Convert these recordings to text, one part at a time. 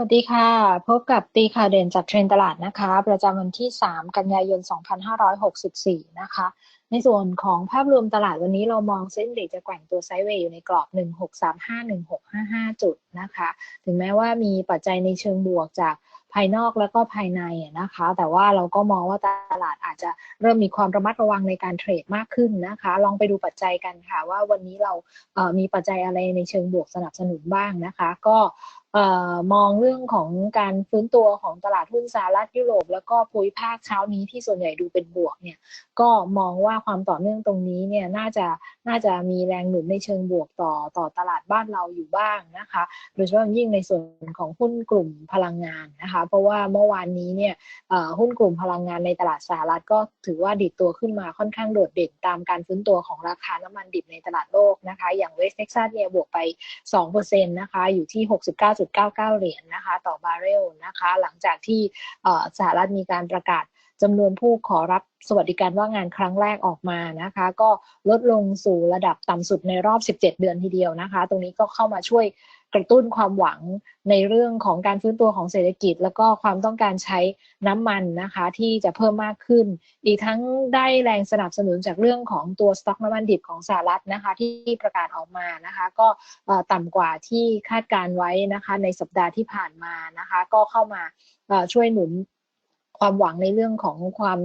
สวัสดีค่ะ พบกับตีข่าวเด่นจากเทรนตลาดนะคะ ประจำวันที่ 3 กันยายน 2564 นะคะ ในส่วนของภาพรวมตลาดวันนี้เรามองเส้นเด็กจะแกว่งตัวไซด์เวย์อยู่ในกรอบ 1635-1655 จุดนะคะ ถึงแม้ว่ามีปัจจัยในเชิงบวกจากภายนอกแล้วก็ภายในนะคะ แต่ว่าเราก็มองว่าตลาดอาจจะเริ่มมีความระมัดระวังในการเทรดมากขึ้นนะคะ ลองไปดูปัจจัยกันค่ะว่าวันนี้เรามีปัจจัยอะไรในเชิงบวกสนับสนุนบ้างนะคะ ก็มองเรื่องของการฟื้นตัวของตลาดหุ้นสหรัฐยุโรป แล้วก็ภูมิภาคเช้านี้ที่ส่วนใหญ่ดูเป็นบวกเนี่ยก็มองว่าความต่อเนื่องตรงนี้เนี่ยน่าจะน่าจะมีแรงหนุนในเชิงบวกต่อต่อตลาดบ้านเราอยู่บ้างนะคะ โดยเฉพาะยิ่งในส่วนของหุ้นกลุ่มพลังงานนะคะ เพราะว่าเมื่อวานนี้เนี่ยหุ้นกลุ่มพลังงานในตลาดสหรัฐก็ถือว่าดิดตัวขึ้นมาค่อนข้างโดดเด่นตามการฟื้นตัวของราคาน้ำมันดิบในตลาดโลกนะคะ อย่างเวสเท็กซัสเนี่ยบวกไป2%นะคะอยู่ที่69 9.99 เหรียญนนะคะ ต่อบาร์เรลนะคะ หลังจากที่สหรัฐมีการประกาศจำนวนผู้ขอรับสวัสดิการว่างงานครั้งแรกออกมานะคะ ก็ลดลงสู่ระดับต่ำสุดในรอบ 17 เดือนทีเดียวนะคะ ตรงนี้ก็เข้ามาช่วย กระตุ้นความหวังในเรื่องของการฟื้นตัวของเศรษฐกิจ แล้วก็ความต้องการใช้น้ำมันนะคะที่จะเพิ่มมากขึ้น อีกทั้งได้แรงสนับสนุนจากเรื่องของตัวสต็อกน้ำมันดิบของสหรัฐนะคะที่ประกาศออกมานะคะ ก็ต่ำกว่าที่คาดการไว้นะคะในสัปดาห์ที่ผ่านมานะคะก็เข้ามาช่วยหนุนความหวังในเรื่องของความ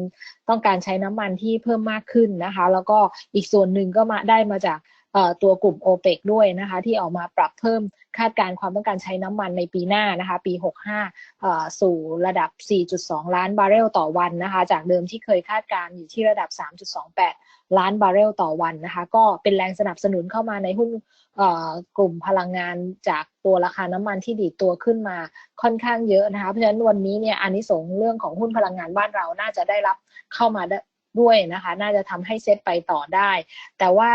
ต้องการใช้น้ำมันที่เพิ่มมากขึ้นนะคะ แล้วก็อีกส่วนหนึ่งก็มาได้มาจาก ตัวกลุ่ม o p e ปด้วยนะคะที่ออกมาปรับเพิ่มคาดการความต้องการใช้น้ำมันในปีหน้านะคะปี 65 สู่ระดับ 4.2 ล้านบาร์เรลต่อวันนะคะจากเดิมที่เคยคาดการอยู่ที่ระดับ 3.28 ล้านบาร์เรลต่อวันนะคะก็เป็นแรงสนับสนุนเข้ามาในหุ้นกลุ่มพลังงานจากตัวราคาน้ำมันที่ดีตัวขึ้นมาค่อนข้างเยอะนะคะเพราะฉะนั้นวันนี้เนี่ยอันนี้สงเรื่องของหุ้นพลังงานบ้านเราน่าจะได้รับเข้ามาด้วยนะคะ น่าจะทำให้เซตไปต่อได้ แต่ว่า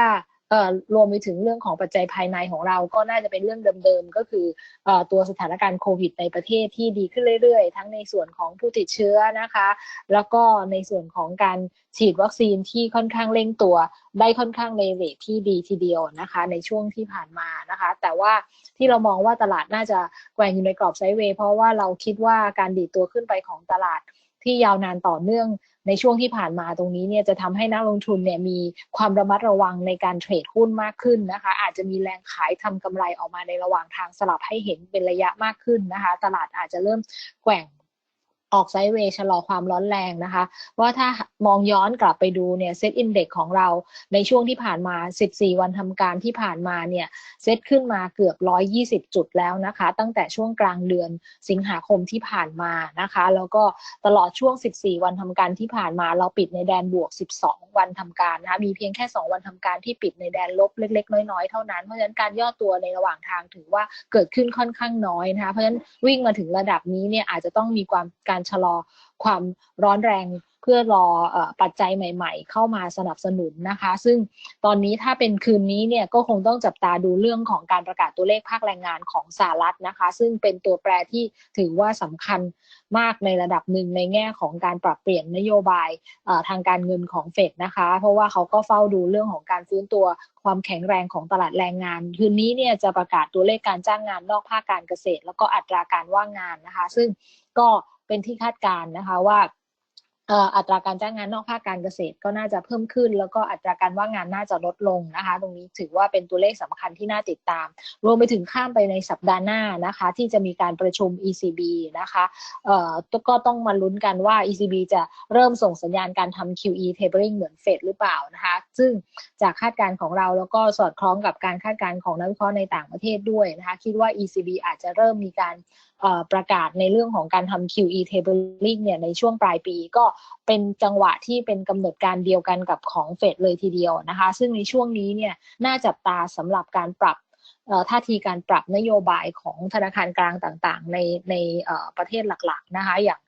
รวมไปถึงเรื่องของปัจจัยภายในของเราก็น่าจะเป็นเรื่องเดิมๆ ก็คืออตัวสถานการณ์โควิดในประเทศที่ดีขึ้นเรื่อยๆ ทั้งในส่วนของผู้ติดเชื้อนะคะ แล้วก็ในส่วนของการฉีดวัคซีนที่ค่อนข้างเร่งตัว ได้ค่อนข้างในเรทที่ดีทีเดียวนะคะ ในช่วงที่ผ่านมานะคะ แต่ว่าที่เรามองว่าตลาดน่าจะแกว่งอยู่ในกรอบไซด์เวย์เพราะว่าเราคิดว่าการดีดตัวขึ้นไปของตลาดที่ยาวนานต่อเนื่อง ในช่วงที่ผ่านมาตรงนี้เนี่ยจะทำให้นักลงทุนเนี่ยมีความระมัดระวังในการเทรดหุ้นมากขึ้นนะคะ อาจจะมีแรงขายทำกำไรออกมาในระหว่างทางสลับให้เห็นเป็นระยะมากขึ้นนะคะ ตลาดอาจจะเริ่มแกว่ง ออกไซด์เวย์ชะลอความร้อนแรงนะคะ ว่าถ้ามองย้อนกลับไปดูเนี่ยเซตอินเด็กของเราในช่วงที่ผ่านมา 14 วันทำการที่ผ่านมาเนี่ยเซตขึ้นมาเกือบ 120 จุดแล้วนะคะ ตั้งแต่ช่วงกลางเดือนสิงหาคมที่ผ่านมานะคะ แล้วก็ตลอดช่วง 14 วันทำการที่ผ่านมาเราปิดในแดนบวก 12 วันทำการนะคะมีเพียงแค่ 2 วันทำการที่ปิดในแดนลบเล็ก ๆ น้อยๆเท่านั้นเพราะฉะนั้นการย่อตัวในระหว่างทางถือว่าเกิดขึ้นค่อนข้างน้อยนะคะเพราะฉะนั้นวิ่งมาถึงระดับนี้เนี่ยอาจจะต้องมีความการชะลอความร้อนแรงเพื่อรอปัจจัยใหม่ ๆ เข้ามาสนับสนุนนะคะ ซึ่งตอนนี้ถ้าเป็นคืนนี้เนี่ยก็คงต้องจับตาดูเรื่องของการประกาศตัวเลขภาคแรงงานของสหรัฐนะคะ ซึ่งเป็นตัวแปรที่ถือว่าสำคัญมากในระดับหนึ่งในแง่ของการปรับเปลี่ยนนโยบายทางการเงินของเฟดนะคะ เพราะว่าเขาก็เฝ้าดูเรื่องของการฟื้นตัวความแข็งแรงของตลาดแรงงาน คืนนี้เนี่ยจะประกาศตัวเลขการจ้างงานนอกภาคการเกษตร แล้วก็อัตราการว่างงานนะคะ ซึ่งก็ เป็นที่คาดการณ์นะคะว่า อัตราการจ้างงานนอกภาคการเกษตรก็น่าจะเพิ่มขึ้น แล้วก็อัตราการว่างงานน่าจะลดลงนะคะ ตรงนี้ถือว่าเป็นตัวเลขสำคัญที่น่าติดตาม รวมไปถึงข้ามไปในสัปดาห์หน้านะคะ ที่จะมีการประชุม ECB นะคะเอ่อก็ต้องมาลุ้นกันว่า ECB จะเริ่มส่งสัญญาณการทำ QE tapering เหมือนเฟดหรือเปล่านะคะ ซึ่งจากคาดการณ์ของเราแล้วก็สอดคล้องกับการคาดการณ์ของนักวิเคราะห์ในต่างประเทศด้วยนะคะ คิดว่า ECB อาจจะเริ่มมีการประกาศในเรื่องของการทำ QE tabling เนี่ยในช่วงปลายปีก็เป็นจังหวะที่เป็นกำหนดการเดียวกันกับของเฟดเลยทีเดียวนะคะ ซึ่งในช่วงนี้เนี่ยน่าจับตาสำหรับการปรับท่าทีการปรับนโยบายของธนาคารกลางต่างๆ ในในประเทศหลักๆนะคะอย่าง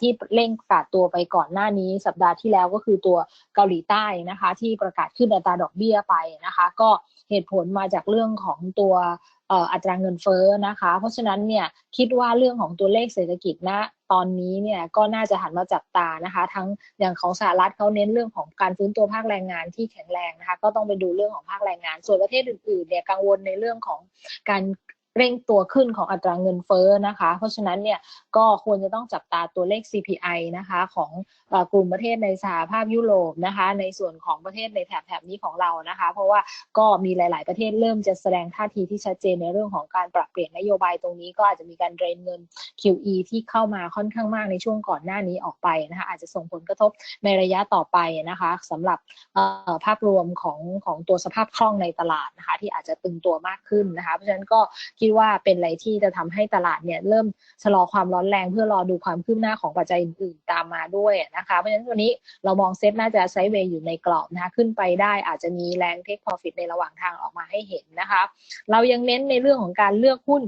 ที่เร่งประกาศตัวไปก่อนหน้านี้สัปดาห์ที่แล้วก็คือตัวเกาหลีใต้นะคะที่ประกาศขึ้นอัตราดอกเบี้ยไปนะคะ ก็เหตุผลมาจากเรื่องของตัว อัตราเงินเฟ้อนะคะ เพราะฉะนั้นเนี่ยคิดว่าเรื่องของตัวเลขเศรษฐกิจณนะตอนนี้เนี่ยก็น่าจะหันมาจับตานะคะ ทั้งอย่างของสหรัฐเขาเน้นเรื่องของการฟื้นตัวภาคแรงงานที่แข็งแรงนะคะ ก็ต้องไปดูเรื่องของภาคแรงงาน ส่วนประเทศอื่นๆเนี่ยกังวลในเรื่องของการ เร่งตัวขึ้นของอัตราเงินเฟ้อนะคะ เพราะฉะนั้นเนี่ยก็ควรจะต้องจับตาตัวเลข CPI นะคะของกลุ่มประเทศในสหภาพยุโรปนะคะ ในส่วนของประเทศในแถบแถบนี้ของเรานะคะ เพราะว่าก็มีหลาย ๆ ประเทศเริ่มจะแสดงท่าทีที่ชัดเจนในเรื่องของการปรับเปลี่ยนนโยบายตรงนี้ก็อาจจะมีการเดรนเงิน QE ที่เข้ามาค่อนข้างมากในช่วงก่อนหน้านี้ออกไปนะคะอาจจะส่งผลกระทบในระยะต่อไปนะคะสำหรับภาพรวมของของตัวสภาพคล่องในตลาดนะคะที่อาจจะตึงตัวมากขึ้นนะคะ เพราะฉะนั้นก็คิดว่าเป็นอะไรที่จะทำให้ตลาดเนี่ยเริ่มชะลอความร้อนแรงเพื่อรอดูความคืบหน้าของปัจจัยอื่นๆตามมาด้วยนะคะ เพราะฉะนั้นวันนี้เรามองเซ็ตน่าจะไซด์เวย์อยู่ในกรอบนะคะขึ้นไปได้อาจจะมีแรงเทคพอร์ฟิตในระหว่างทางออกมาให้เห็นนะคะ เรายังเน้นในเรื่องของการเลือกหุ้น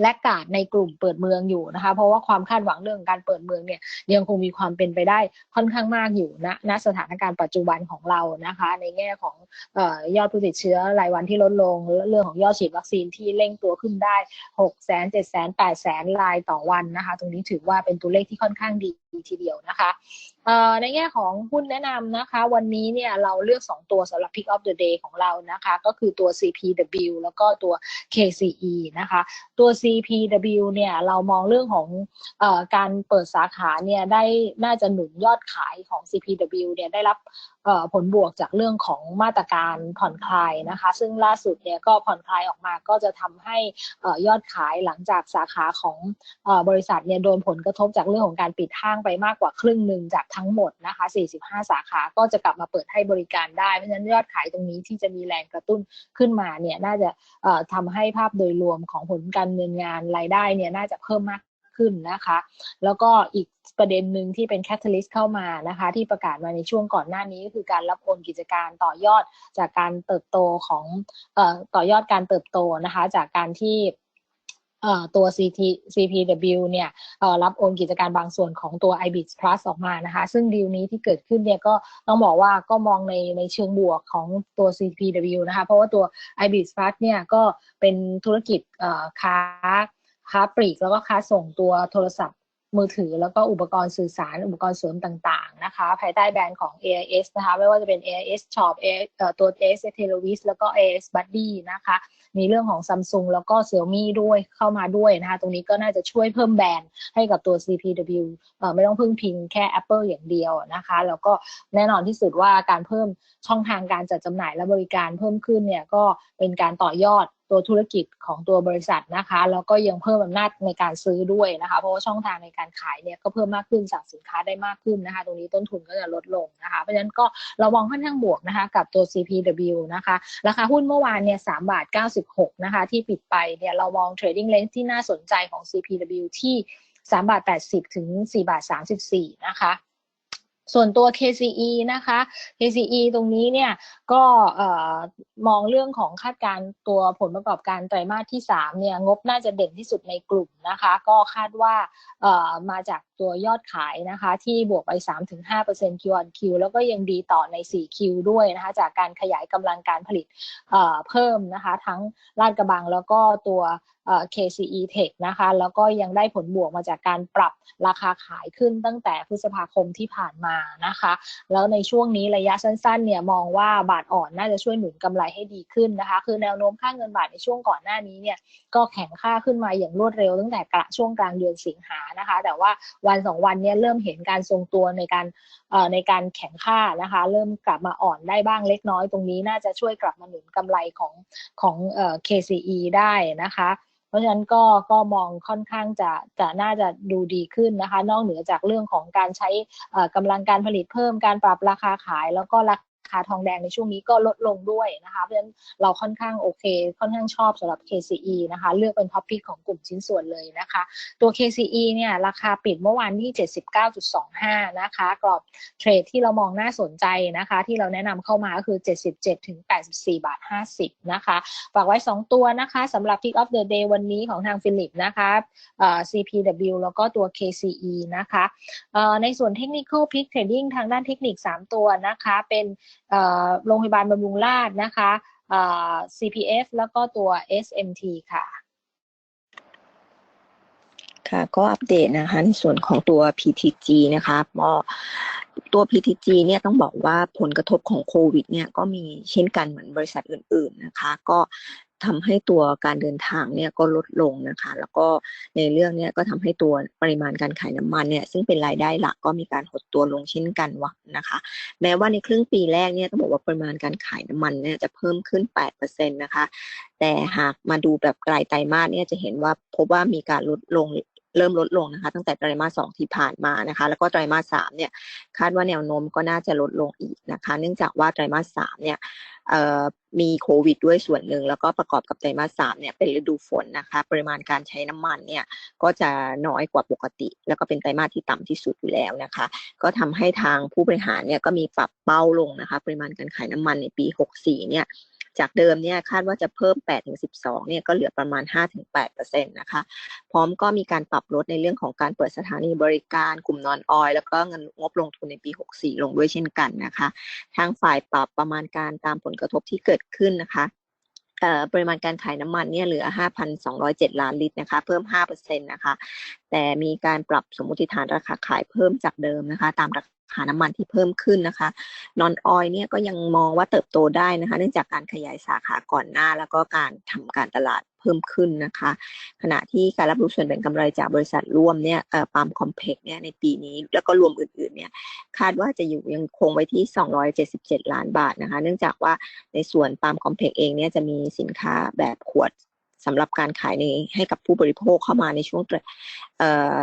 และกาดในกลุ่มเปิดเมืองอยู่นะคะ เพราะว่าความคาดหวังเรื่องการเปิดเมืองเนี่ยยังคงมีความเป็นไปได้ค่อนข้างมากอยู่นะณสถานการณ์ปัจจุบันของเรานะคะ ในแง่ของยอดผู้ติดเชื้อรายวันที่ลดลง เรื่องของยอดฉีดวัคซีนที่เร่งตัวขึ้นได้6แสน7แสน8แสนรายต่อวันนะคะ ตรงนี้ถือว่าเป็นตัวเลขที่ค่อนข้างดี ทีเดียวนะคะในแง่ของหุ้นแนะนำนะคะ วันนี้เนี่ยเราเลือก 2 ตัวสำหรับ Pick of the Day ของเรานะคะ ก็คือตัว CPW แล้วก็ตัว KCE นะคะ ตัว CPW เนี่ยเรามองเรื่องของอการเปิดสาขาเนี่ยได้น่าจะหนุนยอดขายของ CPW เนี่ยได้รับ ผลบวกจากเรื่องของมาตรการผ่อนคลายนะคะ ซึ่งล่าสุดเนี่ยก็ผ่อนคลายออกมาก็จะทำให้ยอดขายหลังจากสาขาของบริษัทเนี่ยโดนผลกระทบจากเรื่องของการปิดห้างไปมากกว่าครึ่งหนึ่งจากทั้งหมดนะคะ 45 สาขาก็จะกลับมาเปิดให้บริการได้ เพราะฉะนั้นยอดขายตรงนี้ที่จะมีแรงกระตุ้นขึ้นมาเนี่ยน่าจะทำให้ภาพโดยรวมของผลการเงินงานรายได้เนี่ยน่าจะเพิ่มมาก ขึ้นนะคะ แล้วก็อีกประเด็นหนึ่งที่เป็นแคตตาลิสต์เข้ามานะคะ ที่ประกาศมาในช่วงก่อนหน้านี้ก็คือการรับโอนกิจการต่อยอดจากการเติบโตของต่อยอดการเติบโตนะคะ จากการที่ตัว CT CPW เนี่ยรับโอนกิจการบางส่วนของตัว iBit Plus ออกมานะคะ ซึ่งดีลนี้ที่เกิดขึ้นเนี่ยก็ต้องบอกว่าก็มองในในเชิงบวกของตัว CPW นะคะ เพราะว่าตัว iBit Plus เนี่ยก็เป็นธุรกิจค้า ค้าปลีกแล้วก็ค้าส่งตัวโทรศัพท์มือถือแล้วก็อุปกรณ์สื่อสารอุปกรณ์เสริมต่างๆนะคะภายใต้แบรนด์ของ AIS นะคะไม่ว่าจะเป็น AIS Shop ตัว AIS Televis แล้วก็ AIS Buddy นะคะมีเรื่องของ Samsung แล้วก็ Xiaomi ด้วยเข้ามาด้วยนะคะตรงนี้ก็น่าจะช่วยเพิ่มแบรนด์ให้กับตัว CPW ไม่ต้องพึ่งพิงแค่ Apple อย่างเดียวนะคะแล้วก็แน่นอนที่สุดว่าการเพิ่มช่องทางการจัดจำหน่ายและบริการเพิ่มขึ้นเนี่ยก็เป็นการต่อยอด ตัวธุรกิจของตัวบริษัทนะคะแล้วก็ยังเพิ่มอำนาจในการซื้อด้วยนะคะเพราะว่าช่องทางในการขายเนี่ยก็เพิ่มมากขึ้นสั่งสินค้าได้มากขึ้นนะคะ ตรงนี้ต้นทุนก็จะลดลงนะคะ เพราะฉะนั้นก็เรามองค่อนข้างบวกนะคะ กับตัว CPW นะคะราคาหุ้นเมื่อวานเนี่ยสามบาทเก้าสิบหกนะคะ ที่ปิดไปเนี่ยเรามอง trading range ที่น่าสนใจของ CPW ที่สามบาทแปดสิบถึงสี่บาทสามสิบสี่นะคะ ส่วนตัว KCE นะคะ KCE ตรงนี้เนี่ยก็มองเรื่องของคาดการตัวผลประกอบการไตรมาสที่3เนี่ยงบน่าจะเด่นที่สุดในกลุ่มนะคะ ก็คาดว่ามาจากตัวยอดขายนะคะ ที่บวกไป 3-5% Q on Q แล้วก็ยังดีต่อใน 4Q ด้วยนะคะ จากการขยายกำลังการผลิตเพิ่มนะคะ ทั้งลาดกระบังแล้วก็ตัว KCE Tech นะคะ แล้วก็ยังได้ผลบวกมาจากการปรับราคาขายขึ้นตั้งแต่พฤษภาคมที่ผ่านมานะคะ แล้วในช่วงนี้ระยะสั้นๆเนี่ยมองว่าบาทอ่อนน่าจะช่วยหนุนกำไรให้ดีขึ้นนะคะ คือแนวโน้มค่าเงินบาทในช่วงก่อนหน้านี้เนี่ยก็แข็งค่าขึ้นมาอย่างรวดเร็วตั้งแต่กระช่วงกลางเดือนสิงหานะคะ แต่ว่าวันสองวันนี้เริ่มเห็นการทรงตัวในการในการแข่งค่านะคะ เริ่มกลับมาอ่อนได้บ้างเล็กน้อยตรงนี้น่าจะช่วยกลับมาหนุนกำไรของของ KCE ได้นะคะ ราะฉะนั้นก็ก็มองค่อนข้างจะจะน่าจะดูดีขึ้นนะคะ นอกเหนือจากเรื่องของการใช้กำลังการผลิตเพิ่มการปรับราคาขายแล้วก็รา คาทองแดงในช่วงนี้ก็ลดลงด้วยนะคะ เพราะฉะนั้นเราค่อนข้างโอเค ค่อนข้างชอบสำหรับ KCE นะคะ เลือกเป็นท็อปพิกของกลุ่มชิ้นส่วนเลยนะคะ ตัว KCE เนี่ยราคาปิดเมื่อวานที่ 79.25 นะคะ กรอบเทรดที่เรามองน่าสนใจนะคะ ที่เราแนะนำเข้ามาก็คือ 77ถึง84 บาท 50 นะคะ ฝากไว้ 2 ตัวนะคะสำหรับ Pick of the Day วันนี้ของทางฟิลิปนะคะ CPW แล้วก็ตัว KCE นะคะในส่วนเทคนิค Pick Trading ทางด้านเทคนิค 3 ตัวนะคะ เป็นโรงพยาบาลบำรุงราษนะคะ CPF แล้วก็ตัว SMT ค่ะ ค่ะ ก็อัปเดตนะคะ ในส่วนของตัว PTG นะคะก็ตัว PTG เนี่ยต้องบอกว่าผลกระทบของโควิดเนี่ยก็มีเช่นกันเหมือนบริษัทอื่นๆนะคะ ก็ ทำให้ตัวการเดินทางเนี่ยก็ลดลงนะคะ แล้วก็ในเรื่องเนี้ยก็ทำให้ตัวปริมาณการขายน้ำมันเนี่ยซึ่งเป็นรายได้หลักก็มีการหดตัวลงเช่นกันวะนะคะ แม้ว่าในครึ่งปีแรกเนี่ยต้องบอกว่าปริมาณการขายน้ำมันเนี่ยจะเพิ่มขึ้น8%นะคะ แต่หากมาดูแบบรายไตรมาสเนี่ยจะเห็นว่าพบว่ามีการลดลงเริ่มลดลงนะคะตั้งแต่ไตรมาสสองที่ผ่านมานะคะ แล้วก็ไตรมาสสามเนี่ยคาดว่าแนวโน้มก็น่าจะลดลงอีกนะคะ เนื่องจากว่าไตรมาสสามเนี่ย มีโควิดด้วยส่วนหนึ่ง แล้วก็ประกอบกับไตรมาสสามเนี่ยเป็นฤดูฝนนะคะ ปริมาณการใช้น้ำมันเนี่ยก็จะน้อยกว่าปกติ แล้วก็เป็นไตรมาสที่ต่ำที่สุดอยู่แล้วนะคะ ก็ทำให้ทางผู้บริหารเนี่ยก็มีปรับเป้าลงนะคะ ปริมาณการขายน้ำมันในปี 64เนี่ย จากเดิมเนี่ยคาดว่าจะเพิ่ม 8-12 เนี่ยก็เหลือประมาณ 5-8%นะคะ พร้อมก็มีการปรับลดในเรื่องของการเปิดสถานีบริการกลุ่มนอนออย แล้วก็เงินงบลงทุนในปี 64 ลงด้วยเช่นกันนะคะ ทางฝ่ายปรับประมาณการตามผลกระทบที่เกิดขึ้นนะคะปริมาณการขายน้ำมันเนี่ยเหลือ 5,207 ล้านลิตรนะคะ เพิ่ม 5%นะคะ แต่มีการปรับสมมติฐานราคาขายเพิ่มจากเดิมนะคะ ตามราคาน้ำมันที่เพิ่มขึ้นนะคะนอนออยเนี่ยก็ยังมองว่าเติบโตได้นะคะเนื่องจากการขยายสาขาก่อนหน้า แล้วก็การทำการตลาดเพิ่มขึ้นนะคะ ขณะที่การรับรู้ส่วนแบ่งกำไรจากบริษัทร่วมเนี่ยปาล์มคอมเพล็กซ์เนี่ยในปีนี้แล้วก็รวมอื่นๆเนี่ยคาดว่าจะอยู่ยังคงไว้ที่ 277 ล้านบาทนะคะเนื่องจากว่าในส่วนปาล์มคอมเพล็กซ์เองเนี่ยจะมีสินค้าแบบขวดสำหรับการขายในให้กับผู้บริโภคเข้ามาในช่วง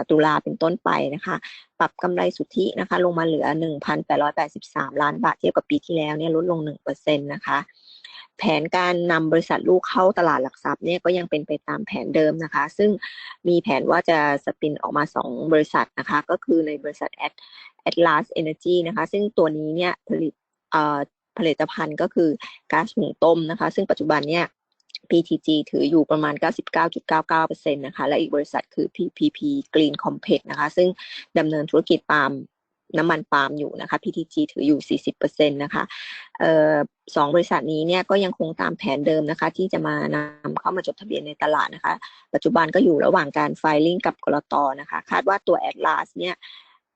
ตุลาเป็นต้นไปนะคะ รับกำไรสุทธินะคะ ลงมาเหลือ 1,883 ล้านบาทเทียบกับปีที่แล้วเนี่ยลดลง 1%นะคะ แผนการนำบริษัทลูกเข้าตลาดหลักทรัพย์เนี่ยก็ยังเป็นไปตามแผนเดิมนะคะ ซึ่งมีแผนว่าจะสปินออกมา 2 บริษัทนะคะ ก็คือในบริษัท Atlas Energy นะคะ ซึ่งตัวนี้เนี่ยผลิตผลิตภัณฑ์ก็คือก๊าซหุงต้มนะคะ ซึ่งปัจจุบันเนี่ย PTG ถืออยู่ประมาณ 99.99%นะคะและอีกบริษัทคือ PPP Green Complex นะคะซึ่งดำเนินธุรกิจปาล์มน้ำมันปาล์มอยู่นะคะ PTG ถืออยู่ 40%นะคะเอ่อสองบริษัทนี้เนี่ยก็ยังคงตามแผนเดิมนะคะ ที่จะมานำเข้ามาจดทะเบียนในตลาดนะคะ ปัจจุบันก็อยู่ระหว่างการไฟลิ่งกับกรตนะคะ คาดว่าตัว Atlas เนี่ย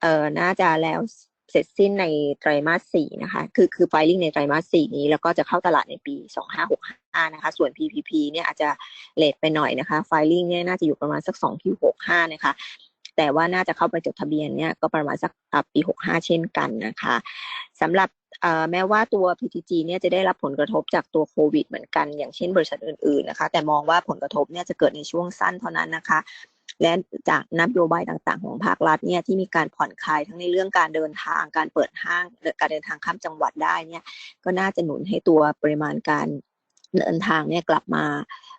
เอ่อน่าจะแล้วเสร็จสิ้นในไตรมาสสี่นะคะ คือคือไฟลิ่งในไตรมาสสี่นี้ แล้วก็จะเข้าตลาดในปีสองห้าหก ห้านะคะ ส่วน PPP เนี่ยอาจจะเลทไปหน่อยนะคะไฟลิ่งเนี่ยน่าจะอยู่ประมาณสักสองที่หกห้านะคะ แต่ว่าน่าจะเข้าไปจดทะเบียนเนี่ยก็ประมาณสักปีหกห้าเช่นกันนะคะสำหรับแม้ว่าตัว PTG เนี่ยจะได้รับผลกระทบจากตัวโควิดเหมือนกัน อย่างเช่นบริษัทอื่นๆนะคะ แต่มองว่าผลกระทบเนี่ยจะเกิดในช่วงสั้นเท่านั้นนะคะ และจากนโยบายต่างๆ ของภาครัฐเนี่ยที่มีการผ่อนคลายทั้งในเรื่องการเดินทาง การเปิดห้าง การเดินทางข้ามจังหวัดได้เนี่ย ก็น่าจะหนุนให้ตัวปริมาณการ เดินทางเนี่ยกลับมา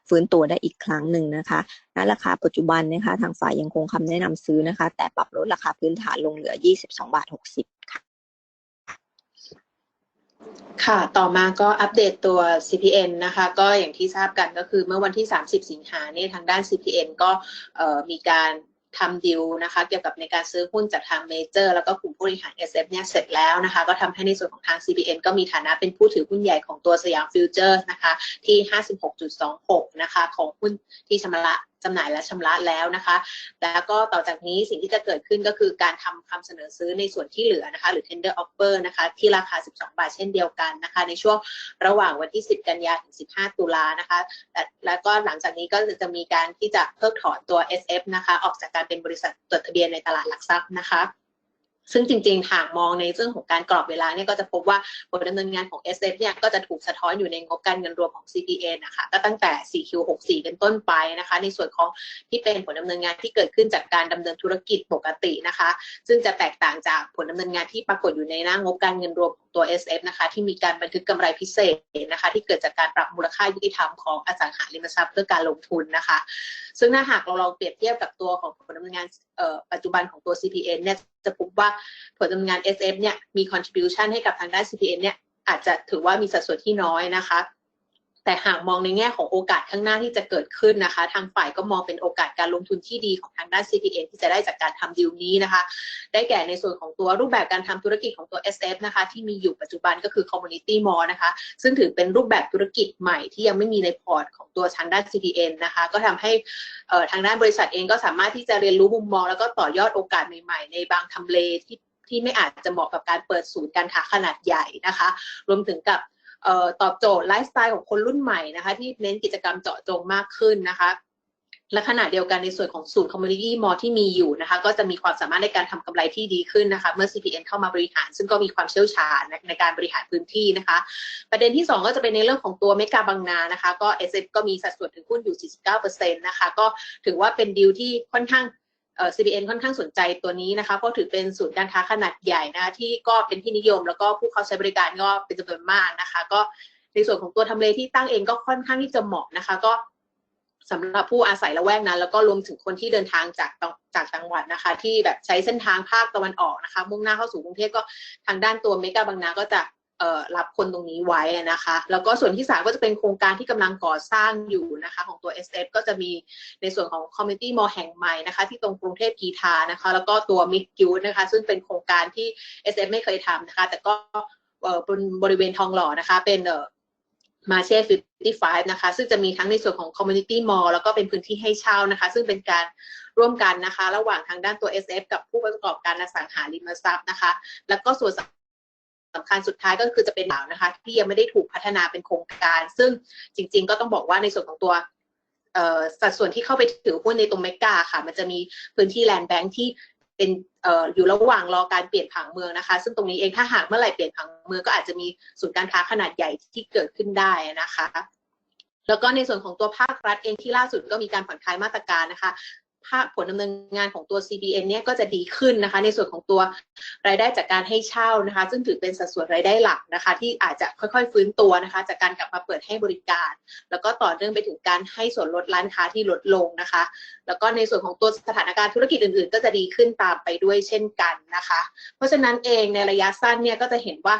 ฟื้นตัวได้อีกครั้งหนึ่งนะคะณราคาปัจจุบันนะคะทางฝ่ายยังคงคำแนะนำซื้อนะคะ แต่ปรับลดราคาพื้นฐานลงเหลือ 22 บาท 60 ค่ะ ค่ะ ต่อมาก็อัปเดตตัว CPN นะคะ ก็อย่างที่ทราบกันก็คือเมื่อวันที่ 30 สิงหาเนี่ยทางด้าน CPN ก็มีการ ทำดิวนะคะเกี่ยวกับในการซื้อหุ้นจากทางเมเจอร์แล้วก็กลุ่มผู้บริหาร SF เนี่ยเสร็จแล้วนะคะก็ทำให้ในส่วนของทาง CBN ก็มีฐานะเป็นผู้ถือหุ้นใหญ่ของตัวสยามฟิวเจอร์นะคะที่ 56.26 นะคะของหุ้นที่ชำระ จำหน่ายและชำระแล้วนะคะ แล้วก็ต่อจากนี้สิ่งที่จะเกิดขึ้นก็คือการทำคำเสนอซื้อในส่วนที่เหลือนะคะ หรือ tender offer นะคะ ที่ราคา 12 บาทเช่นเดียวกันนะคะ ในช่วงระหว่างวันที่ 10 กันยาถึง 15 ตุลานะคะแล้วก็หลังจากนี้ก็จะมีการที่จะเพิกถอนตัว SF นะคะ ออกจากการเป็นบริษัทจดทะเบียนในตลาดหลักทรัพย์นะคะ ซึ่งจริงๆหากมองในเรื่องของการกรอบเวลาเนี่ยก็จะพบว่าผลดำเนินงานของ SF เนี่ยก็จะถูกสะท้อนอยู่ในงบการเงินรวมของ CPN นะคะก็ตั้งแต่ 4Q64 เป็นต้นไปนะคะ ในส่วนของที่เป็นผลดำเนินงานที่เกิดขึ้นจากการดำเนินธุรกิจปกตินะคะ ซึ่งจะแตกต่างจากผลดำเนินงานที่ปรากฏอยู่ในหน้างบการเงินรวมของตัว SF นะคะ ที่มีการบันทึกกำไรพิเศษนะคะ ที่เกิดจากการปรับมูลค่ายุติธรรมของอสังหาริมทรัพย์เพื่อการลงทุนนะคะ ซึ่งถ้าหากเราลองเปรียบเทียบกับตัวของผลดำเนินงานปัจจุบันของตัว CPN เนี่ยจะพบว่าผลดำเนินงาน SF เนี่ยมี contribution ให้กับทางด้าน CPN เนี่ยอาจจะถือว่ามีสัดส่วนที่น้อยนะคะ แต่หากมองในแง่ของโอกาสข้างหน้าที่จะเกิดขึ้นนะคะ ทางฝ่ายก็มองเป็นโอกาสการลงทุนที่ดีของทางด้าน CPN ที่จะได้จากการทำดีลนี้นะคะ ได้แก่ในส่วนของตัวรูปแบบการทำธุรกิจของตัว SF นะคะที่มีอยู่ปัจจุบันก็คือ Community Mall นะคะ ซึ่งถือเป็นรูปแบบธุรกิจใหม่ที่ยังไม่มีในพอร์ตของตัวทางด้าน CPN นะคะ ก็ทำให้ทางด้านบริษัทเองก็สามารถที่จะเรียนรู้มุมมอง แล้วก็ต่อยอดโอกาสใหม่ๆ ในบางทำเลที่ที่ไม่อาจจะเหมาะกับการเปิดศูนย์การค้าขนาดใหญ่นะคะ รวมถึงกับ ตอบโจทย์ไลฟ์สไตล์ของคนรุ่นใหม่นะคะที่เน้นกิจกรรมเจาะจงมากขึ้นนะคะและขณะเดียวกันในส่วนของศูนย์คอมมูนิตี้มอที่มีอยู่นะคะก็จะมีความสามารถในการทำกำไรที่ดีขึ้นนะคะเมื่อ CPN เข้ามาบริหาร ซึ่งก็มีความเชี่ยวชาญในการบริหารพื้นที่นะคะ ประเด็นที่ 2 ก็จะเป็นในเรื่องของตัวเมกาบางนานะคะก็ SF ก็มีสัดส่วนถือหุ้นอยู่ 49%นะคะก็ถือว่าเป็นดีลที่ค่อนข้าง CBN ค่อนข้างสนใจตัวนี้นะคะ เพราะถือเป็นศูนย์การค้าขนาดใหญ่นะที่ก็เป็นที่นิยม แล้วก็ผู้เข้าใช้บริการก็เป็นจำนวนมากนะคะ ก็ในส่วนของตัวทำเลที่ตั้งเองก็ค่อนข้างที่จะเหมาะนะคะ ก็สำหรับผู้อาศัยละแวกนั้น แล้วก็รวมถึงคนที่เดินทางจากตจากจังหวัดนะคะ ที่แบบใช้เส้นทางภาคตะวันออกนะคะ มุ่งหน้าเข้าสู่กรุงเทพก็ทางด้านตัวเมกาบางนาก็จะ รับคนตรงนี้ไว้นะคะ แล้วก็ส่วนที่สามก็จะเป็นโครงการที่กำลังก่อสร้างอยู่นะคะของตัว SF ก็จะมีในส่วนของ Community Mall แห่งใหม่นะคะที่ตรงกรุงเทพกีทานะคะ แล้วก็ตัว m i d g u นะคะ ซึ่งเป็นโครงการที่ SF ไม่เคยทำนะคะ แต่ก็เอ่อบนบริเวณทองหล่อนะคะ เป็นเอ่อมาเช่55 นะคะ ซึ่งจะมีทั้งในส่วนของ Community Mall แล้วก็เป็นพื้นที่ให้เช่านะคะ ซึ่งเป็นการร่วมกันนะคะ ระหว่างทางด้านตัว SF กับผู้ประกอบการอสังหาริมทรัพย์นะคะ แล้วก็ส่วน สำคัญสุดท้ายก็คือจะเป็นเหล่านะคะ ที่ยังไม่ได้ถูกพัฒนาเป็นโครงการ ซึ่งจริง ๆ ก็ต้องบอกว่าในส่วนของตัวเอ่อสัดส่วนที่เข้าไปถือหุ้นในตรงเมกาค่ะ มันจะมีพื้นที่แลนด์แบงค์ที่เป็นเอ่ออยู่ระหว่างรอการเปลี่ยนผังเมืองนะคะ ซึ่งตรงนี้เองถ้าหากเมื่อไหร่เปลี่ยนผังเมืองก็อาจจะมีศูนย์การค้าขนาดใหญ่ที่เกิดขึ้นได้นะคะแล้วก็ในส่วนของตัวภาครัฐเองที่ล่าสุดก็มีการผ่อนคลายมาตรการนะคะ ภาคผลดำเนินงานของตัว CBN เนี่ยก็จะดีขึ้นนะคะ ในส่วนของตัวรายได้จากการให้เช่านะคะ ซึ่งถือเป็นสัดส่วนรายได้หลักนะคะ ที่อาจจะค่อยๆฟื้นตัวนะคะ จากการกลับมาเปิดให้บริการ แล้วก็ต่อเนื่องไปถึงการให้ส่วนลดร้านค้าที่ลดลงนะคะ แล้วก็ในส่วนของตัวสถานการณ์ธุรกิจอื่นๆ ก็จะดีขึ้นตามไปด้วยเช่นกันนะคะ เพราะฉะนั้นเองในระยะสั้นเนี่ยก็จะเห็นว่า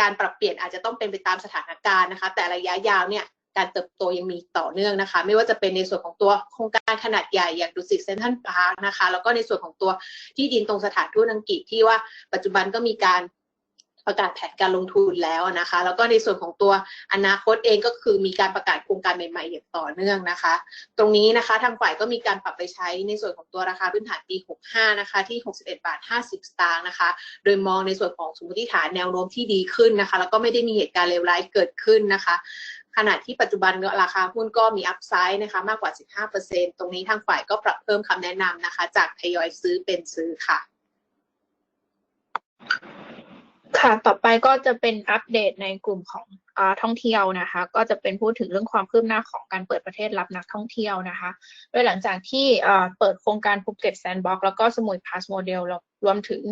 การปรับเปลี่ยนอาจจะต้องเป็นไปตามสถานการณ์นะคะ แต่ระยะยาวเนี่ย การเติบโตยังมีต่อเนื่องนะคะ ไม่ว่าจะเป็นในส่วนของตัวโครงการขนาดใหญ่อย่างดุสิตเซนทรัลพาร์คนะคะ แล้วก็ในส่วนของตัวที่ดินตรงสถานทูตอังกฤษที่ว่าปัจจุบันก็มีการประกาศแผนการลงทุนแล้วนะคะ แล้วก็ในส่วนของตัวอนาคตเองก็คือมีการประกาศโครงการใหม่ๆอย่างต่อเนื่องนะคะ ตรงนี้นะคะทางฝ่ายก็มีการปรับไปใช้ในส่วนของตัวราคาพื้นฐานปี 65 นะคะที่ 61 บาท 50 สตางค์นะคะ โดยมองในส่วนของสมมติฐานแนวโน้มที่ดีขึ้นนะคะ แล้วก็ไม่ได้มีเหตุการณ์เลวร้ายเกิดขึ้นนะคะ ขณะที่ปัจจุบันเนื้อราคาหุ้นก็มีอัพไซด์นะคะมากกว่า 15%ตรงนี้ทางฝ่ายก็ปรับเพิ่มคำแนะนำนะคะ จากทยอยซื้อเป็นซื้อค่ะ ค่ะ ต่อไปก็จะเป็นอัปเดตในกลุ่มของอท่องเที่ยวนะคะ ก็จะเป็นพูดถึงเรื่องความคืบหน้าของการเปิดประเทศรับนักท่องเที่ยวนะคะ โดยหลังจากที่เปิดโครงการภูเก็ตแซนด์บ็อกแล้วก็สมุยพาสโมเดลรวมถึง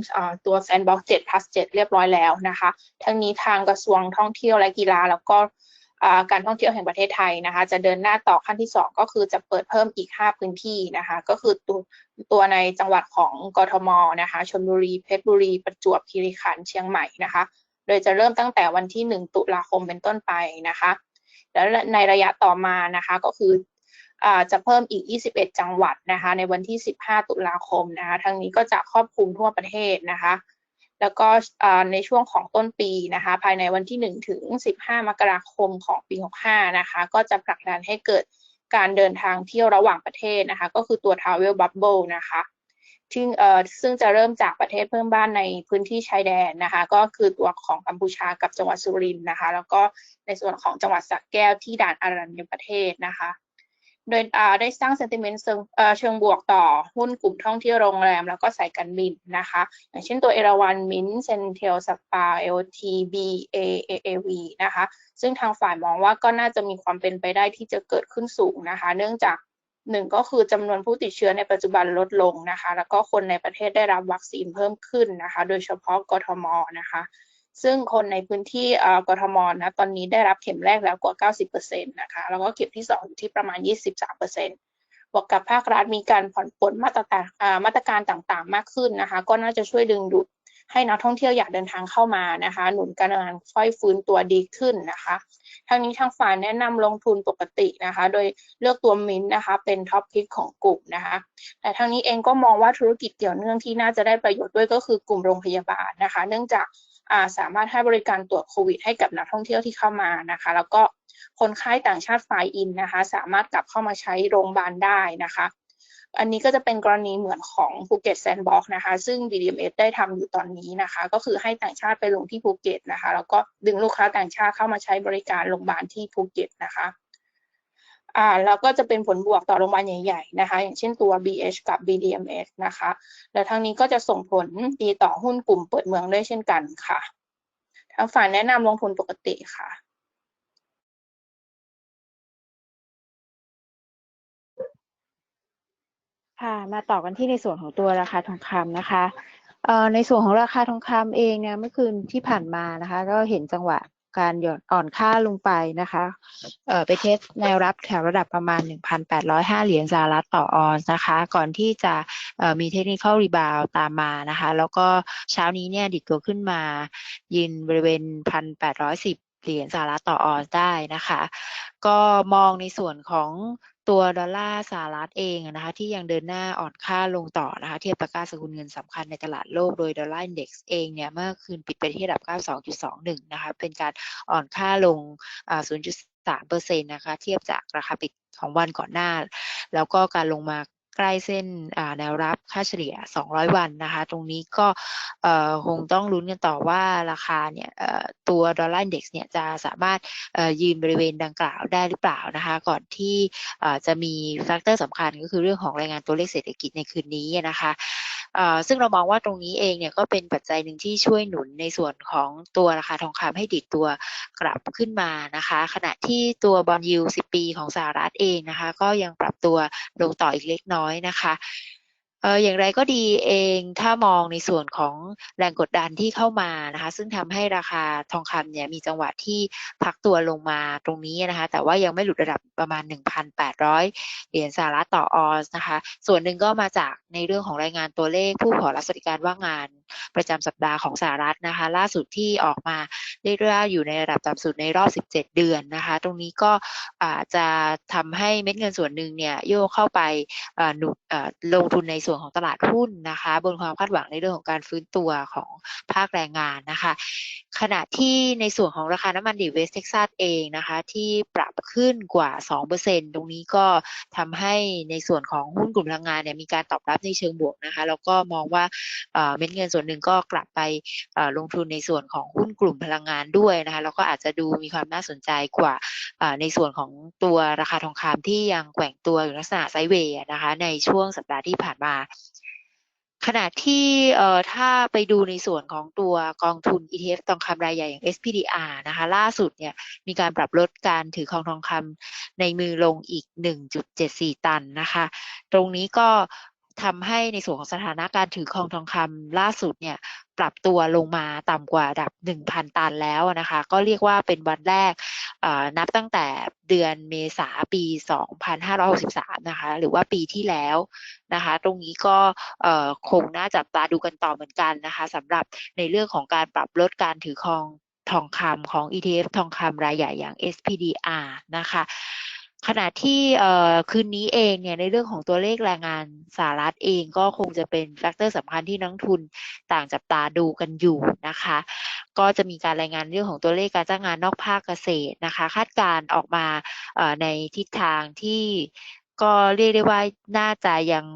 ตัวแซนด์บ็อก7 plus 7เจ็ดเรียบร้อยแล้วนะคะ ทั้งนี้ทางกระทรวงท่องเที่ยวและกีฬาแล้วก็ การท่องเที่ยวแห่งประเทศไทยนะคะ จะเดินหน้าต่อขั้นที่ 2 ก็คือจะเปิดเพิ่มอีก 5 พื้นที่นะคะ ก็คือตัวตัวในจังหวัดของกทมนะคะชลบุรีเพชรบุรี ประจวบคีรีขันธ์เชียงใหม่นะคะ โดยจะเริ่มตั้งแต่วันที่ 1 ตุลาคมเป็นต้นไปนะคะ แล้วในระยะต่อมานะคะก็คืออจะเพิ่มอีก 21 จังหวัดนะคะ ในวันที่ 15 ตุลาคมนะคะ ทั้งนี้ก็จะครอบคลุมทั่วประเทศนะคะ แล้วก็ในช่วงของต้นปีนะคะ ภายในวันที่ 1 ถึง 15 มกราคมของปี 65 นะคะ ก็จะผลักดันให้เกิดการเดินทางเที่ยวระหว่างประเทศนะคะ ก็คือตัว Travel Bubble นะคะซึ่งเอ่อซึ่งจะเริ่มจากประเทศเพื่อนบ้านในพื้นที่ชายแดนนะคะ ก็คือตัวของกัมพูชากับจังหวัดสุรินทร์นะคะ แล้วก็ในส่วนของจังหวัดสระแก้วที่ด่านอารัญญประเทศนะคะ โดยได้สร้างเซนติเมนต์เชิงบวกต่อหุ้นกลุ่มท่องเที่ยวโรงแรม แล้วก็สายการบินนะคะ อย่างเช่นตัวเอราวันมินเซนเทลสปาเอลทีบีเอเอวีนะคะ ซึ่งทางฝ่ายมองว่าก็น่าจะมีความเป็นไปได้ที่จะเกิดขึ้นสูงนะคะ เนื่องจากหนึ่งก็คือจำนวนผู้ติดเชื้อในปัจจุบันลดลงนะคะ แล้วก็คนในประเทศได้รับวัคซีนเพิ่มขึ้นนะคะ โดยเฉพาะกทมนะคะ ซึ่งคนในพื้นที่เอ่อกทมนะตอนนี้ได้รับเข็มแรกแล้วกว่า 90%นะคะแล้วก็เข็มที่2อยู่ที่ประมาณ 23%บวกกับภาครัฐมีการผ่อนปลนมาตรการมาตรการต่างๆ มากขึ้นนะคะ ก็น่าจะช่วยดึงดูดให้นักท่องเที่ยวอยากเดินทางเข้ามานะคะ หนุนการเดินค่อยฟื้นตัวดีขึ้นนะคะทางนี้ทางฝ่ายแนะนำลงทุนปกตินะคะ โดยเลือกตัวมินนะคะ เป็นท็อปพิกของกลุ่มนะคะ แต่ทางนี้เองก็มองว่าธุรกิจเกี่ยวเนื่องที่น่าจะได้ประโยชน์ด้วยก็คือกลุ่มโรงพยาบาลนะคะ เนื่องจาก สามารถให้บริการตรวจโควิด ให้กับนักท่องเที่ยวที่เข้ามานะคะ แล้วก็คนไข้ต่างชาติฝ่ายอินนะคะ สามารถกลับเข้ามาใช้โรงพยาบาลได้นะคะ อันนี้ก็จะเป็นกรณีเหมือนของภูเก็ตแซนด์บ็อกนะคะ ซึ่ง BDMs ได้ทำอยู่ตอนนี้นะคะ ก็คือให้ต่างชาติไปลงที่ภูเก็ตนะคะ แล้วก็ดึงลูกค้าต่างชาติเข้ามาใช้บริการโรงพยาบาลที่ภูเก็ตนะคะ อ่าแล้วก็จะเป็นผลบวกต่อโรงพยาบาลใหญ่ๆนะคะ อย่างเช่นตัว BH กับ BDMs นะคะ และทั้งนี้ก็จะส่งผลดีต่อหุ้นกลุ่มเปิดเมืองด้วยเช่นกันค่ะ ทางฝ่ายแนะนำลงทุนปกติค่ะค่ะมาต่อกันที่ในส่วนของตัวราคาทองคำนะคะเอ่อในส่วนของราคาทองคำเองเนี่ยเมื่อคืนที่ผ่านมานะคะ ก็เห็นจังหวะ การหย่อนอ่อนค่าลงไปนะคะเอ่อไปเทสแนวรับแถวระดับประมาณ 1,805 เหรียญสหรัฐต่อออนซ์นะคะ ก่อนที่จะเอ่อมีเทคนิคอลรีบาวตามมานะคะ แล้วก็เช้านี้เนี่ยดิดตัวขึ้นมายืนบริเวณ 1,810 เหรียญสหรัฐต่อออนซ์ได้นะคะ ก็มองในส่วนของ ตัวดอลลาร์สหรัฐเองนะคะที่ยังเดินหน้าอ่อนค่าลงต่อนะคะเทียบกับค่าสกุลเงินสำคัญในตลาดโลกโดยดอลลาร์อินเด็กซ์เองเนี่ยเมื่อคืนปิดไปที่ระดับ 92.21 นะคะเป็นการอ่อนค่าลง 0.3เปอร์เซ็นต์นะคะเทียบจากราคาปิดของวันก่อนหน้า แล้วก็การลงมา ใกล้เส้นแนวรับค่าเฉลี่ย 200 วันนะคะ ตรงนี้ก็คงต้องลุ้นกันต่อว่าราคาเนี่ยตัวดอลลาร์อินเด็กซ์เนี่ยจะสามารถยืนบริเวณดังกล่าวได้หรือเปล่านะคะ ก่อนที่จะมีแฟกเตอร์สำคัญก็คือเรื่องของรายงานตัวเลขเศรษฐกิจในคืนนี้นะคะ ซึ่งเรามองว่าตรงนี้เองเนี่ยก็เป็นปัจจัยหนึ่งที่ช่วยหนุนในส่วนของตัวราคาทองคำให้ดิดตัวกลับขึ้นมานะคะ ขณะที่ตัวบอลยูสิปีของสหรัฐเองนะคะ ก็ยังปรับตัวลงต่ออีกเล็กน้อยนะคะ เอออย่างไรก็ดีเองถ้ามองในส่วนของแรงกดดันที่เข้ามานะคะซึ่งทำให้ราคาทองคำเนี่ยมีจังหวะที่พักตัวลงมาตรงนี้นะคะแต่ว่ายังไม่หลุดระดับประมาณ 1,800 เหรียญสหรัฐต่อออนซ์นะคะส่วนหนึ่งก็มาจากในเรื่องของรายงานตัวเลขผู้ขอรับสวัสดิการว่างงาน ประจำสัปดาห์ของสหรัฐนะคะ ล่าสุดที่ออกมาเรียกได้ว่าอยู่ในระดับต่ำสุดในรอบ 17 เดือนนะคะ ตรงนี้ก็จะทำให้เม็ดเงินส่วนหนึ่งเนี่ยโยกเข้าไปหนุนลงทุนในส่วนของตลาดหุ้นนะคะ บนความคาดหวังในเรื่องของการฟื้นตัวของภาคแรงงานนะคะ ขณะที่ในส่วนของราคาน้ำมันดิบเวสเท็กซัสเองนะคะ ที่ปรับขึ้นกว่า 2%ตรงนี้ก็ทำให้ในส่วนของหุ้นกลุ่มพลังงานเนี่ยมีการตอบรับในเชิงบวกนะคะ แล้วก็มองว่าเอ่อเม็ดเงินส่วนหนึ่งก็กลับไปลงทุนในส่วนของหุ้นกลุ่มพลังงานด้วยนะคะแล้วก็อาจจะดูมีความน่าสนใจกว่าในส่วนของตัวราคาทองคำที่ยังแกว่งตัวอยู่ลักษณะไซเวย์นะคะในช่วงสัปดาห์ที่ผ่านมาขณะที่เอ่อถ้าไปดูในส่วนของตัวกองทุน ETF ทองคำรายใหญ่อย่าง SPDR นะคะล่าสุดเนี่ยมีการปรับลดการถือครองทองคำในมือลงอีก 1.74 ตันนะคะ ตรงนี้ก็ ทำให้ในส่วนของสถานะการถือครองทองคำล่าสุดเนี่ยปรับตัวลงมาต่ำกว่าดับ 1,000 ตันแล้วนะคะ ก็เรียกว่าเป็นวันแรกนับตั้งแต่เดือนเมษาปี 2563 นะคะ หรือว่าปีที่แล้วนะคะ ตรงนี้ก็คงน่าจับตาดูกันต่อเหมือนกันนะคะสำหรับในเรื่องของการปรับลดการถือครองทองคำของ ETF ทองคำรายใหญ่อย่าง SPDR นะคะ ขณะที่คืนนี้เองเนี่ยในเรื่องของตัวเลขแรงงานสหรัฐเองก็คงจะเป็นแฟกเตอร์สำคัญที่นักทุนต่างจับตาดูกันอยู่นะคะ ก็จะมีการรายงานเรื่องของตัวเลขการจ้างงานนอกภาคเกษตรนะคะ คาดการ์ออกมาในทิศทางที่ก็เรียกได้ว่าน่าจะยัง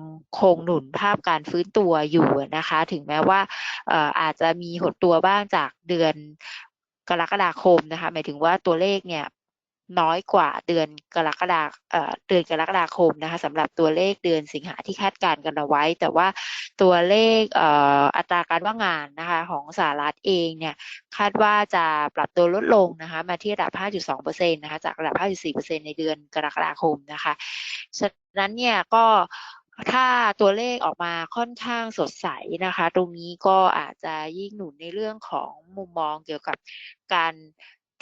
คงหนุนภาพการฟื้นตัวอยู่นะคะ ถึงแม้ว่าอาจจะมีหดตัวบ้างจากเดือนกรกฎาคมนะคะ หมายถึงว่าตัวเลขเนี่ย น้อยกว่าเดือนกรกฎาเดือนกรกฎาคมนะคะสำหรับตัวเลขเดือนสิงหาที่คาดการณ์กันเอาไว้ แต่ว่าตัวเลขเอ,อ,อัตราการว่างงานนะคะของสหรัฐเองเนี่ยคาดว่าจะปรับตัวลดลงนะคะมาที่ระดับ 5.2%นะคะจากระดับ 5.4%ในเดือนกรกฎาคมนะคะฉะนั้นเนี่ยก็ถ้าตัวเลขออกมาค่อนข้างสดใสนะคะ ตรงนี้ก็อาจจะยิ่งหนุนในเรื่องของมุมมองเกี่ยวกับการ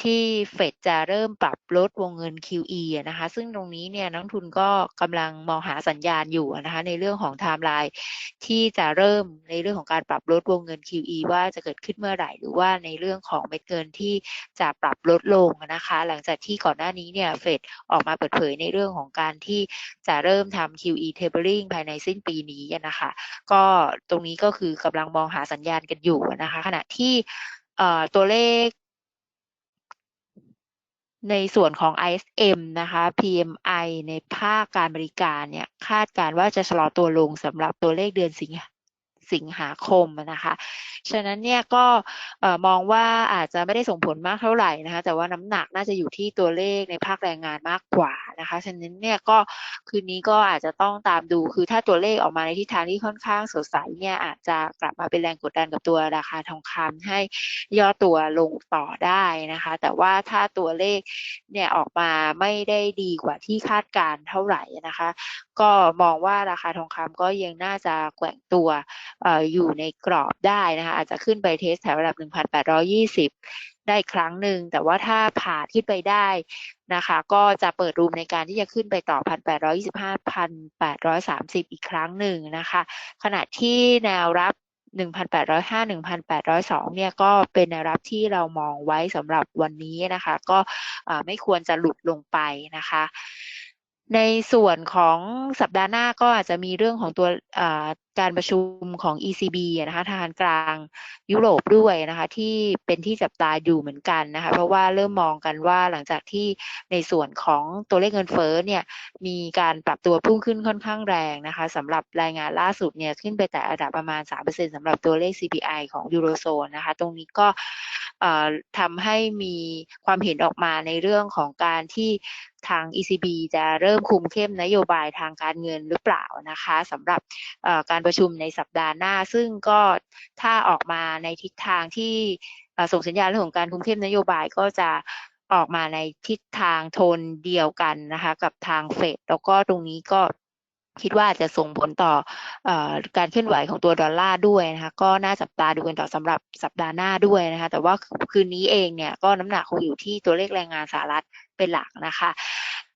ที่เฟดจะเริ่มปรับลดวงเงิน QE นะคะ ซึ่งตรงนี้เนี่ยนักทุนก็กำลังมองหาสัญญาณอยู่นะคะในเรื่องของไทม์ไลน์ที่จะเริ่มในเรื่องของการปรับลดวงเงิน QE ว่าจะเกิดขึ้นเมื่อไหร่ หรือว่าในเรื่องของเม็ดเงินที่จะปรับลดลงนะคะ หลังจากที่ก่อนหน้านี้เนี่ยเฟดออกมาเปิดเผยในเรื่องของการที่จะเริ่มทำ QE tapering ภายในสิ้นปีนี้นะคะ ก็ตรงนี้ก็คือกำลังมองหาสัญญาณกันอยู่นะคะ ขณะที่ตัวเลข ในส่วนของ ISM นะคะ PMI ในภาคการบริการเนี่ยคาดการว่าจะชะลอตัวลงสำหรับตัวเลขเดือนสิงหาสิงหาคมนะคะ ฉะนั้นเนี่ยก็มองว่าอาจจะไม่ได้ส่งผลมากเท่าไหร่นะคะ แต่ว่าน้ำหนักน่าจะอยู่ที่ตัวเลขในภาคแรงงานมากกว่านะคะฉะนั้นเนี่ยก็คืนนี้ก็อาจจะต้องตามดู คือถ้าตัวเลขออกมาในทิศทางที่ค่อนข้างสดใสเนี่ยอาจจะกลับมาเป็นแรงกดดันกับตัวราคาทองคำให้ย่อตัวลงต่อได้นะคะ แต่ว่าถ้าตัวเลขเนี่ยออกมาไม่ได้ดีกว่าที่คาดการณ์เท่าไหร่นะคะ ก็มองว่าราคาทองคำก็ยังน่าจะแกว่งตัวอออยู่ในกรอบได้นะคะ อาจจะขึ้นไปเทสแถวระดับ 1,820 ได้อีกครั้งหนึ่ง แต่ว่าถ้าผ่านขึ้นไปได้นะคะ ก็จะเปิดรูมในการที่จะขึ้นไปต่อ 1,825 1,830 อีกครั้งหนึ่งนะคะ ขณะที่แนวรับ1,805 1,802 เนี่ยก็เป็นแนวรับที่เรามองไว้สำหรับวันนี้นะคะ ก็ไม่ควรจะหลุดลงไปนะคะ ในส่วนของสัปดาห์หน้าก็อาจจะมีเรื่องของตัวการประชุมของ ECB นะคะธนาคารกลางยุโรปด้วยนะคะที่เป็นที่จับตาอยู่เหมือนกันนะคะเพราะว่าเริ่มมองกันว่าหลังจากที่ในส่วนของตัวเลขเงินเฟ้อเนี่ยมีการปรับตัวพุ่งขึ้นค่อนข้างแรงนะคะสำหรับรายงานล่าสุดเนี่ยขึ้นไปแต่ระดับประมาณ 3%สำหรับตัวเลข CPI ของยูโรโซนนะคะตรงนี้ก็ ทำให้มีความเห็นออกมาในเรื่องของการที่ทาง ECB จะเริ่มคุมเข้มนโยบายทางการเงินหรือเปล่านะคะสำหรับการประชุมในสัปดาห์หน้า ซึ่งก็ถ้าออกมาในทิศทางที่ส่งสัญญาณเรื่องของการคุมเข้มนโยบายก็จะออกมาในทิศทางโทนเดียวกันนะคะกับทางเฟดแล้วก็ตรงนี้ก็ คิดว่าจะส่งผลต่ออการเคลื่อนไหวของตัวดอลลาร์ด้วยนะคะก็น่าจับตาดูกันต่อสำหรับสัปดาห์หน้าด้วยนะคะแต่ว่าคืนนี้เองเนี่ยก็น้ำหนักคงอยู่ที่ตัวเลขแรงงานสหรัฐเป็นหลักนะคะ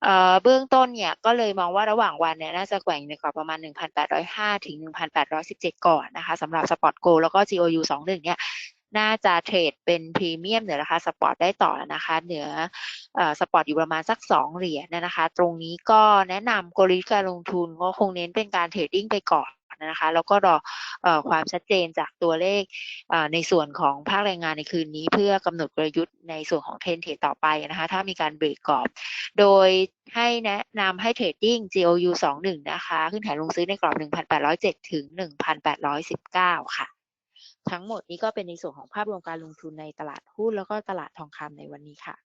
เอ่อเบื้องต้นเนี่ยก็เลยมองว่าระหว่างวันเนี่ยน่าจะแกว่งในกรอบประมาณ 1,805 ถึง 1,817 ก่อนนะคะสำหรับสปอตโกแล้วก็ GOU 21เนี่ย น่าจะเทรดเป็นพรีเมียมเหนือราคาสปอร์ตได้ต่อนะคะ เหนือเอ่อสปอตอยู่ประมาณสัก 2 เหรียญนะคะ ตรงนี้ก็แนะนำกลยุทธ์การลงทุนก็คงเน้นเป็นการเทรดดิ้งไปก่อนนะคะแล้วก็รออความชัดเจนจากตัวเลขในส่วนของภาคแรงงานในคืนนี้ เพื่อกำหนดกลยุทธ์ในส่วนของเทรนเทรดต่อไปนะคะถ้ามีการเบรกกรอบ โดยให้แนะนำให้เทรดดิ้ง GOU 21 นะคะ ขึ้นแผนลงซื้อในกรอบ 1,807 ถึง 1,819 ค่ะ ทั้งหมดนี้ก็เป็นในส่วนของภาพรวมการลงทุนในตลาดหุ้นแล้วก็ตลาดทองคำในวันนี้ค่ะ